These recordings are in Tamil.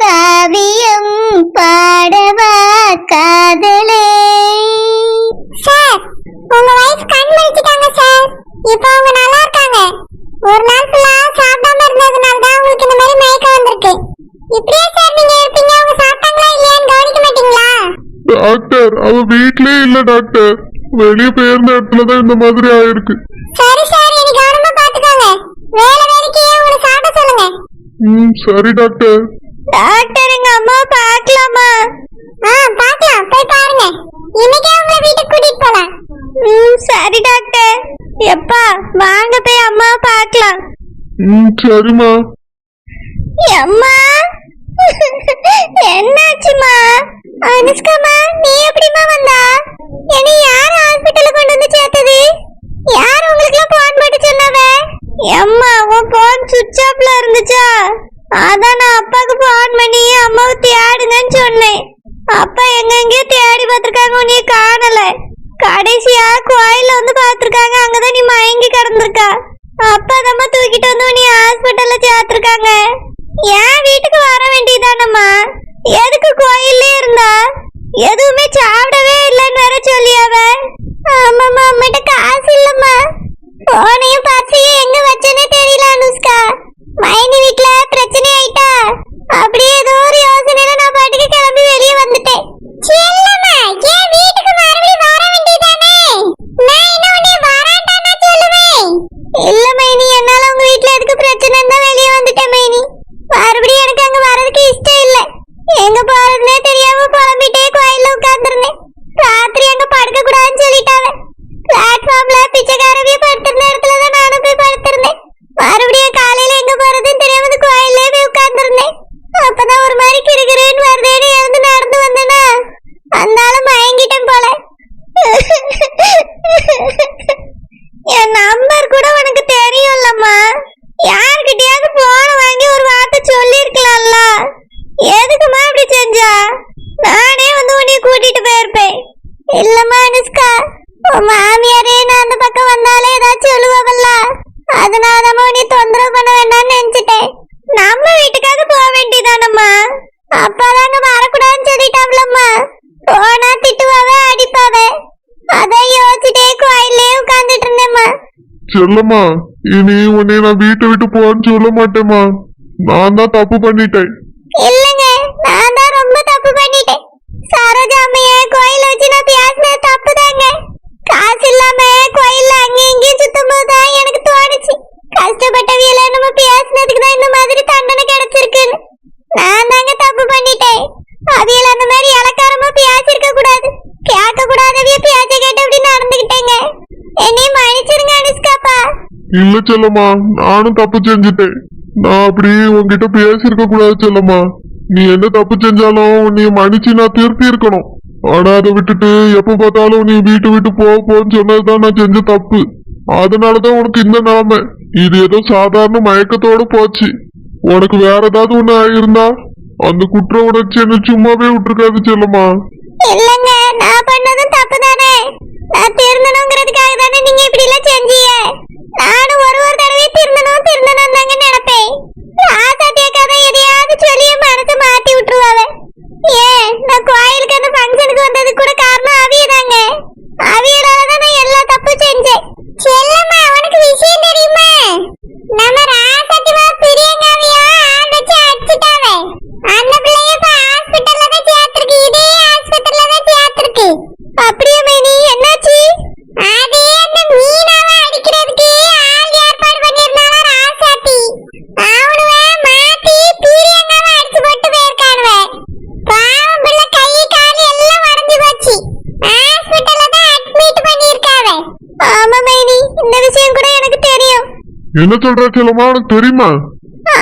காவியம் பாடவா காதலே. சார் உங்க வைஃப் கண் முழிச்சிட்டாங்க சார். இப்போ அவங்க நல்லா இருக்காங்க. ஒரு நாள் ஃபுல்லா சாப்பிடாம இருந்ததுனால தான் உங்களுக்கு இந்த மாதிரி மயக்கம் வந்திருக்கு. இப்படியே சார் நீங்க இருப்பீங்க அவங்க சாப்பிட்டாங்களா இல்லையான்னு கவனிக்க மாட்டீங்களா? டாக்டர் அவ வீட்லயே இல்ல டாக்டர். வெளியே போயிருந்த இடத்துல தான் இந்த மாதிரி ஆயிருக்கு. சரி சார் இனி கவனமா பாத்துக்கோங்க வேலை வேலைக்கு உங்களை சாப்பிட சொல்லுங்க? ம் சரி டாக்டர். டாக்டர் எங்க அம்மா பார்க்கலாமா? ஆ பார்க்கலாம். போய் பாருங்க. இன்னைக்கே உங்களை வீட்டுக்கு கூட்டிட்டு போலாம். ம் சரி டாக்டர். எப்பா வாங்க போய் அம்மா பார்க்கலாம். ம் சரிம்மா. அம்மா என்னாச்சுமா அனுஷ்காமா நீ எப்படிமா வந்தா? என்னை யார் ஹாஸ்பிட்டல்ல கொண்டு வந்து சேர்த்தது? யார் உங்களுக்கு போன் போட்டு சொன்னவ? அம்மா உன் போன் சுவிட்ச் ஆஃப்ல இருந்துச்சா? அதான் நான் அப்பாவுக்கு போன் பண்ணி அம்மாவை தேடுங்கன்னு சொன்னேன். அப்பா எங்கெங்கயோ தேடி பார்த்துருக்காங்க உன்னைய காணல. கடைசியா கோயில வந்து பார்த்துருக்காங்க அங்கதான் நீ மயங்கி கிடந்திருக்கா. அப்பா தம்மா தூக்கிட்டு வந்து உன்னைய ஹாஸ்பிட்டல்ல சேர்த்திருக்காங்க. ஏன் வீட்டுக்கு வர வேண்டியதானம்மா? எதுக்கு கோயில்ல இருந்தா? எதுவுமே சாப்பிடவே இல்லைன்னு வேற சொல்லியாவ ஆமாம்மா அம்மிட்ட காசு இல்லம்மா போனையும் பர்சையும் எங்க வச்சேனே தெரியல அனுஷ்கா மைனி வீட்ல பிரச்சனை ஆயிட்டா அப்படியே ஏதோ ஒரு யோசனையில நான் பாட்டுக்கு கிளம்பி வெளியே வந்துட்டேன் செல்லம்மா ஏன் வீட்டுக்கு மறுபடியும் வர வேண்டியதானே நான் என்ன உன்னை வராண்டானா சொல்லுவேன் இல்ல மைனி என்னால உங்க வீட்ல எதுக்கு பிரச்சனை தான் வெளியே வந்துட்டேன் மைனி மறுபடியும் எனக்கு அங்க வரதுக்கு இஷ்டம் இல்ல எங்க போறதுனே தெரியாம புலம்பிட்டே கோயில்ல உட்கார்ந்துருந்தேன் ராத்திரி அங்க படுக்க கூடாதுன்னு சொல்லிட்டாங்க பிளாட்ஃபார்ம்ல பிச்சைக்காரவிய படுத்திருந்த இடத்துல தான் நானும் போய் படுத்திருந்தேன் மறுபடியும் காலையில எங்க போறதுன்னு தெரியாம இந்த கோயில்லே போய் உட்கார்ந்துருந்தேன் அப்பதான் ஒரு மாதிரி கிறுகிறுன்னு வருதேன்னு எழுந்து நடந்து வந்தேனா அந்த ஆளு மயங்கிட்டேன் போல என் நம்பர் கூட உனக்கு தெரியும்லம்மா யார்கிட்டயாவது போன வாங்கி ஒரு வார்த்தை சொல்லிருக்கலாம்ல எதுக்குமா இப்படி செஞ்சா நானே வந்து உன்னைய கூட்டிட்டு போயிருப்பேன் இல்லம்மா அனுஷ்கா உன் மாமியாரே நான் அந்த பக்கம் வந்தாலே ஏதாச்சும் சொல்லுவாங்கல்ல அதனாலதான் உன்னை தொந்தரவு பண்ண வேண்டாம்னு நினைச்சிட்டேன் நம்ம வீட்டுக்காவது போக வேண்டியதானம்மா அப்பாதாங்க வரக்கூடாதுன்னு சொல்லிட்டாங்களம்மா போனா திட்டுவாவே அடிப்பாவே அதான் யோசிச்சுட்டே கோயிலே உட்கார்ந்துட்டு இருந்தேம்மா செல்லம்மா. இனி உன்னை நான் வீட்டை விட்டு போன்னு சொல்ல மாட்டேம்மா நான் தான் தப்பு பண்ணிட்டேன். இல்லங்க நான் தான் ரொம்ப தப்பு பண்ணிட்டேன் சரோஜா அம்மைய கோயில வச்சு நான் பேசினது தப்பு தாங்க காசு இல்லாம கோயில்ல அங்கேயும் இங்கேயும் சுத்தும் போது தான் எனக்கு தோணுச்சு கஷ்டப்பட்டவியல நம்ம பேசினதுக்கு தான் இந்த மாதிரி தண்டனை கிடைச்சிருக்குன்னு நான் தாங்க தப்பு பண்ணிட்டேன் அவியல அந்த மாதிரி இலக்காரமா பேசிருக்க கூடாது கேட்க கூடாதவிய பேச்ச கேட்டு அப்படி நடந்துகிட்டேங்க என்னையும் மன்னிச்சிருங்க அனுஷ்காப்பா இல்ல செல்லம்மா நானும் தப்பு செஞ்சுட்டேன். நான் அப்படி உன்கிட்ட பேசியிருக்க கூடாது செல்லம்மா. நீ என்ன தப்பு செஞ்சாலும் நீ மன்னிச்சு நான் திருப்பி இருக்கணும். ஆனா அதை விட்டுட்டு எப்ப பார்த்தாலும் நீ வீட்டு விட்டு போக போன்னு சொன்னதுதான் நான் செஞ்ச தப்பு. அதனாலதான் உனக்கு இந்த நிலைமை. இது ஏதோ சாதாரண மயக்கத்தோட போச்சு. உனக்கு வேற ஏதாவது ஒண்ணு ஆயிருந்தா அந்த குற்ற உணர்ச்சி என்ன சும்மாவே விட்டுருக்காது செல்லம்மா. இல்லங்க நான் பண்ணதும் தப்பு தானே நான் திருந்தணுங்கிறதுக்காக தானே நீங்க இப்படி எல்லாம் செஞ்சீங்க. நானும் ஒரு ஒரு தடவை திருந்தணும் தாங்க நினைப்பேன் ராசாத்திய கதை எதையாவது சொல்லி என் மனசை மாத்தி விட்டுருவாங்க ஏன் நான் கோயிலுக்கு அந்த ஃபங்க்ஷனுக்கு வந்தது கூட காரணம் அவியதாங்க அவியலால தான் நான் எல்லா தப்பு செஞ்சேன் செல்லம்மா உனக்கு விஷயம் தெரியுமா நம்ம ராசத்திமா பிரியங்காவியா ஆள் வச்சு அடிச்சிட்டாவே அந்த பிள்ளைய இப்ப ஹாஸ்பிட்டல்ல தான் சேர்த்திருக்கு இதே ஹாஸ்பிட்டல்ல தான் சேர்த்திருக்கு அப்படியே மைனி என்னாச்சு அதே அந்த மீனாவை அடிக்கிறதுக்கு ஆள் ஏற்பாடு பண்ணிருந்தாளா ராசாத்தி அவனுவ மாத்தி பிரியங்காவை அடிச்சு போட்டு போயிருக்கானுவ பாவம் பிள்ளை கை கால் எல்லாம் உடைஞ்சு போச்சு ஹாஸ்பிட்டல்ல தான் அட்மிட் பண்ணிருக்காவே ஆமா மைனி இந்த விஷயம் கூட எனக்கு தெரியும் என்ன சொல்ற செல்லம்மா உனக்கு தெரியுமா?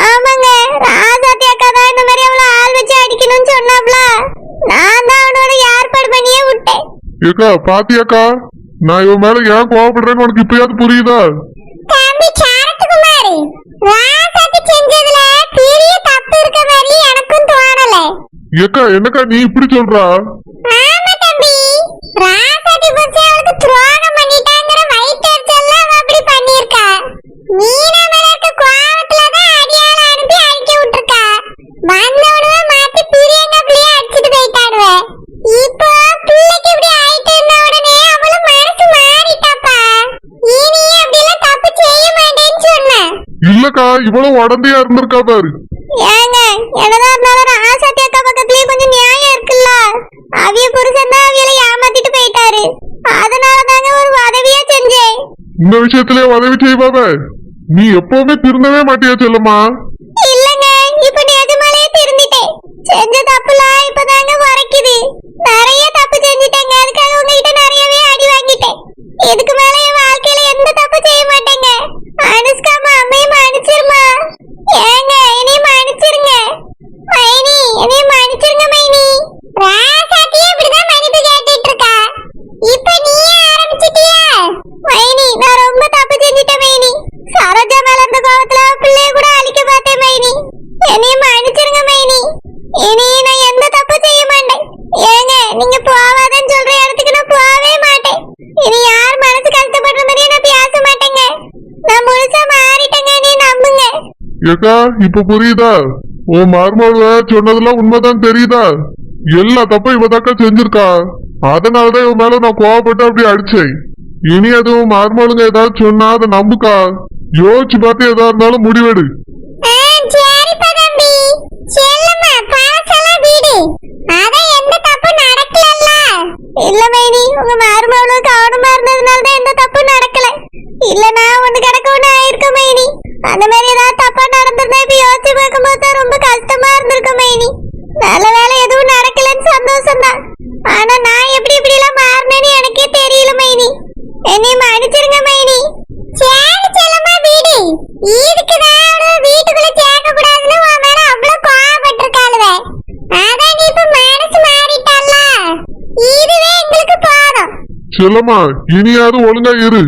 ஆமாங்க ராஜாத்தி அக்கா தான் இந்த மாதிரி அவளை ஆள் வச்சு அடிக்கணும்னு சொன்னாப்ல. நான் தான் அவனோட ஏற்பாடு பண்ணியே விட்டேன். ஏக்கா பாத்தியாக்கா? நான் இவன் மேல ஏன் கோவப்படுறேன்னு உனக்கு இப்பயாவது புரியுதா? தம்பி சாரத்துக்குமார் ராசாத்தி செஞ்சதுல பெரிய தப்பு இருக்க மாதிரி எனக்கும் தோணல. ஏக்கா என்னக்கா நீ இப்படி சொல்றா? ஆமா தம்பி ராசாத்தி பத்தி அவளுக்கு துரோகம் இவ்வளவு உடந்தையா இருந்திருக்கா பாரு ஏங்க என்னதான் இருந்தாலும் ராசாத்தி அக்கா பக்கத்துலயே கொஞ்சம் நியாயம் இருக்குல்ல? அவிய புருஷன் தான் அவியலை ஏமாத்திட்டு போயிட்டாரு. அதனால தாங்க ஒரு உதவியா செஞ்சேன். இந்த விஷயத்திலே உதவி செய்வாவ நீ எப்பவுமே திருந்தவே மாட்டியா செல்லம்மா? இல்லங்க இப்ப நிஜமாலே திருந்திட்டேன். செஞ்ச தப்புலாம் இப்பதாங்க உரைக்குது நிறைய தப்பு செஞ்சுட்டேங்க அதுக்காக உங்ககிட்ட நிறையவே அடி வாங்கிட்டேன் இதுக்கு மேல என் வாழ்க்கையில எந்த தப்பு செய்ய மாட்டேங்க அனுஷ்கா அம்மையை மன்னிச்சிருமா ஏங்க என்னைய மன்னிச்சிருங்க மைனி என்னைய மன்னிச்சிருங்க மைனி ராசாத்தி இப்படிதான் மன்னிப்பு கேட்டுட்டு இருக்கா இப்ப நீயே ஆரம்பிச்சிட்டியா மைனி நான் ரொம்ப தப்பு செஞ்சுட்டேன் மைனி சரோஜா மேல இருந்த கோவத்துல பிள்ளைய கூட அழிக்க பார்த்தேன் மைனி என்னைய மன்னிச்சிருங்க மைனி இனி நான் எந்த தப்பு செய்ய மாட்டேன் ஏங்க நீங்க போவாதன்னு சொல்ற இடத்துக்கு நான் போகவே மாட்டேன் இனி யார் மனசு கஷ்டப்படுற மாதிரியே நான் பேச மாட்டேங்க நான் முழுசா மாறிட்டேங்க நீ நம்புங்க ஏக்கா இப்ப புரியுதா? உன் மருமக சொன்னதெல்லாம் உண்மைதான் தெரியுதா? எல்லா தப்பும் இவதாக்கா செஞ்சிருக்கா. அதனாலதான் இவன் மேல நான் கோவப்பட்டு அப்படி அடிச்சேன். இனி அதுவும் மருமகளுங்க ஏதாவது சொன்னா அதை நம்புக்கா? யோசிச்சு பார்த்து எதா இருந்தாலும் முடிவெடு. இல்ல மைனி உங்க மருமகளும் கவனமா இருந்ததுனால தான் எந்த தப்பு நடக்கல. இல்லனா ஒண்ணு கிடக்க ஒண்ணு ஆயிருக்கும் மேனி. அந்த மாதிரி ஏதாவது தப்பா நடந்திருந்தா இப்ப யோசிச்சு பார்க்கும்போது தான் ரொம்ப கஷ்டமா இருந்திருக்கும் மைனி. நல்ல வேலை எதுவும் நடக்கலன்னு சந்தோஷம் தான் ஆனா நான் எப்படி இப்படி எல்லாம் மாறினேன்னு எனக்கே தெரியல மைனி. என்னை மன்னிச்சிருங்க மைனி. சரி செல்லம்மா வீடு? இதுக்குதான் அவள வீட்டுக்குள்ள சேர்க்க கூடாதுன்னு உன் மேல அவ்வளவு கோவப்பட்டிருக்காளுவே. அதான் நீ இப்ப மனசு மாறிட்டல்ல? இதுவே எங்களுக்கு போதும். செல்லம்மா இனியாவது ஒழுங்கா இரு.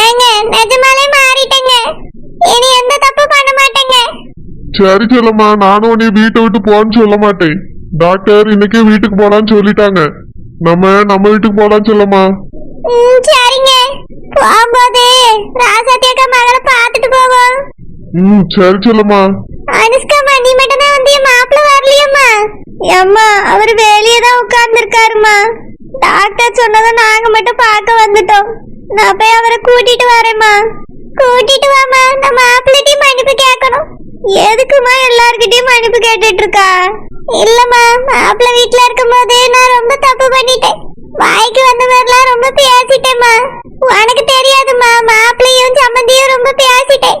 ஏங்க நிஜமாலே மாறிட்டேங்க. இனி எந்த தப்பு பண்ண மாட்டேங்க. சரி செல்லம்மா நானும் நீ வீட்டை விட்டு போன்னு சொல்ல மாட்டேன். டாக்டர் இன்னைக்கு வீட்டுக்கு போலான்னு சொல்லிட்டாங்க. நம்ம நம்ம வீட்டுக்கு போலாம் செல்லம்மா. ம், சரிங்க. போகும்போது ராசாத்தி அக்கா மகளை பார்த்துட்டு போவோம். ம் சரி செல்லம்மா. அனுஷ்காமா நீ மட்டும் தான் வந்து என் மாப்பிள்ள வரலையம்மா. அம்மா அவர் வெளியே தான் உட்கார்ந்துருக்காருமா டாக்டர் சொன்னதும் நாங்க மட்டும் பார்க்க வந்துட்டோம். நான் போய் அவரை கூட்டிட்டு வரேம்மா. கூட்டிட்டு வாமா நான் மாப்பிள்ளைட்டையும் மன்னிப்பு கேட்கணும். எதுக்குமா எல்லார்கிட்டயும் மன்னிப்பு கேட்டுட்டு இருக்கா இல்லம்மா மாப்பிள்ளை வீட்டுல இருக்கும்போது நான் ரொம்ப தப்பு பண்ணிட்டேன். வாய்க்கு வந்த மாதிரிலாம் ரொம்ப பேசிட்டேம்மா. உனக்கு தெரியாதும்மா மாப்பிள்ளையும் சம்மந்தியும் ரொம்ப பேசிட்டேன்.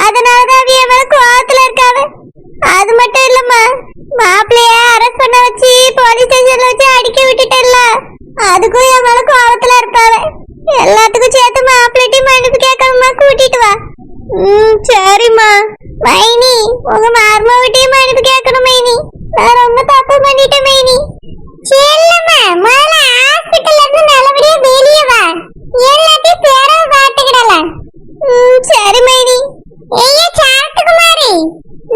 அதனாலதான் அவிய மேல கோவத்துல இருக்காவ. அது மட்டும் இல்லம்மா மாப்பிள்ளைய அரெஸ்ட் பண்ண வச்சு போலீஸ் ஸ்டேஷன்ல வச்சு அடிக்க விட்டுட்டேன்ல. அதுக்கும் என் மேல கோவத்துல இருப்பாவ எல்லாத்துக்கும் சேர்த்து மாப்பிள்ளைட்டையும் மன்னிப்பு கேட்கணுமா கூட்டிட்டு வா ம் சரிம்மா. மைனி உங்க மார்மாவிட்டையும் மன்னிப்பு கேட்கணும் மைனி. நான் ரொம்ப தப்பு பண்ணிட்டேன் மைனி. செல்லம்மா முதல்ல ஹாஸ்பிட்டல்ல இருந்து நல்லபடியா வெளியே வா. எல்லாத்தையும் பிறகு பார்த்துக்கிடலாம். ம் சரி மைனி. ஐயா சாத்துக்குமாரி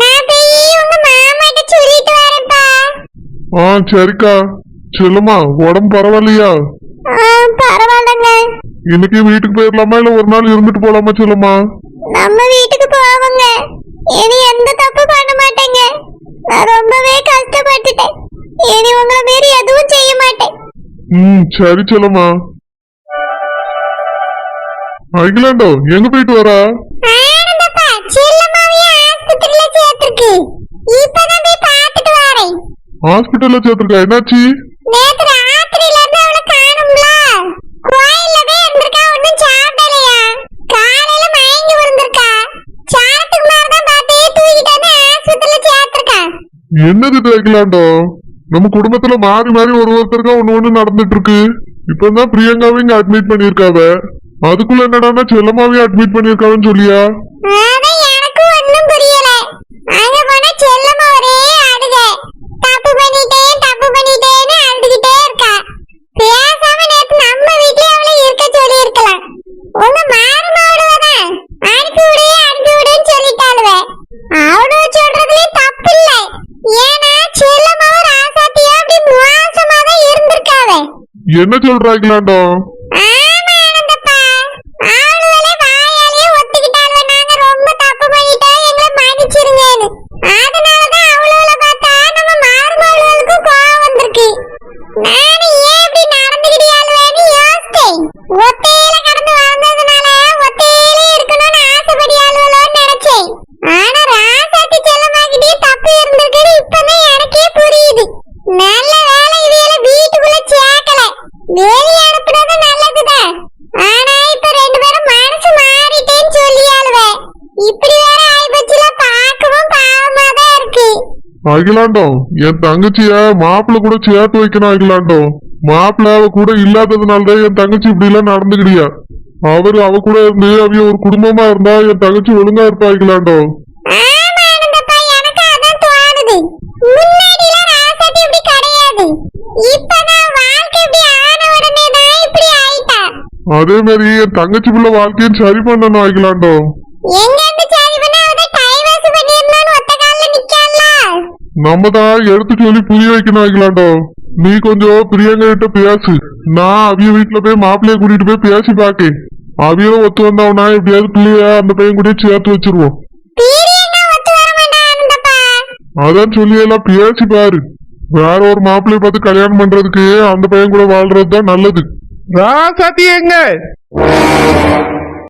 நான் போய் உங்க மாமாட்ட சொல்லிட்டு வரேன்ப்பா. ஆ சரிக்கா. செல்லம்மா உடம்பு பரவாயில்லையா? பரவாயில்லைங்க. இன்னைக்கு வீட்டுக்கு போயிடலாமா இல்ல ஒரு நாள் இருந்துட்டு போலாமா செல்லம்மா? நம்ம வீட்டுக்கு போவோங்க. இனி எந்த தப்பு பண்ண மாட்டேங்க. நான் ரொம்பவே கஷ்டப்பட்டுட்டேன். இனி உங்களை மீறி எதுவும் செய்ய மாட்டேன். ம் சரி செல்லம்மா. அகிலாண்டோ எங்க போயிட்டு வரா? ஹாஸ்பிட்டல்ல சேர்த்திருக்கா? என்னாச்சு நேத்து ராத்திரியில இருந்து அவளை காணும்ல கோயில்ல போய் இருந்திருக்கா ஒன்னும் சாப்பிடலையா காலையில மயங்கி விழுந்திருக்கா சாரத்துக்கு மேலதான் பார்த்து தூக்கிட்டு வந்து ஆஸ்பத்திரியில சேர்த்திருக்கா என்னது இது நம்ம குடும்பத்துல மாறி மாறி ஒரு ஒருத்தருக்கா ஒண்ணு ஒண்ணு நடந்துட்டு இருக்கு இப்பதான் பிரியங்காவும் இங்க அட்மிட் பண்ணிருக்காவ அதுக்குள்ள என்னடானா செல்லம்மாவையும் அட்மிட் பண்ணிருக்காவன்னு சொல்லியா? என்ன சொல்றா அகிலாண்டம் என் தங்கச்சிய மாப்பிள்ள கூட சேர்த்து வைக்கணும் அகிலாண்டம் மாப்பிள்ள அவ கூட இல்லாததுனாலதான் என் தங்கச்சி இப்படி எல்லாம் நடந்துக்கிடியா அவரு அவ கூட இருந்து அவிய ஒரு குடும்பமா இருந்தா என் தங்கச்சி ஒழுங்கா இருப்பா அகிலாண்டம் அதே மாதிரி என் தங்கச்சி பிள்ளை வாழ்க்கையும் சரி பண்ணணும் அகிலாண்டம் நம்ம தான் எடுத்து சொல்லி புரிய வைக்கணும் அகிலாண்டம் நீ கொஞ்சம் பிரியங்கா கிட்ட பேசு. நான் அவிய வீட்டுல போய் மாப்பிள்ளைய கூட்டிட்டு போய் பேசி பாக்கேன். அவியலும் ஒத்து வந்தவனா எப்படியாவது பிள்ளைய அந்த பையன் கூட சேர்த்து வச்சிருவோம். அதான் சொல்லி எல்லாம் பேசி பாரு. வேற ஒரு மாப்பிள்ளைய பார்த்து கல்யாணம் பண்றதுக்கு அந்த பையன் கூட வாழ்றது தான் நல்லது. ராசாத்தி எங்க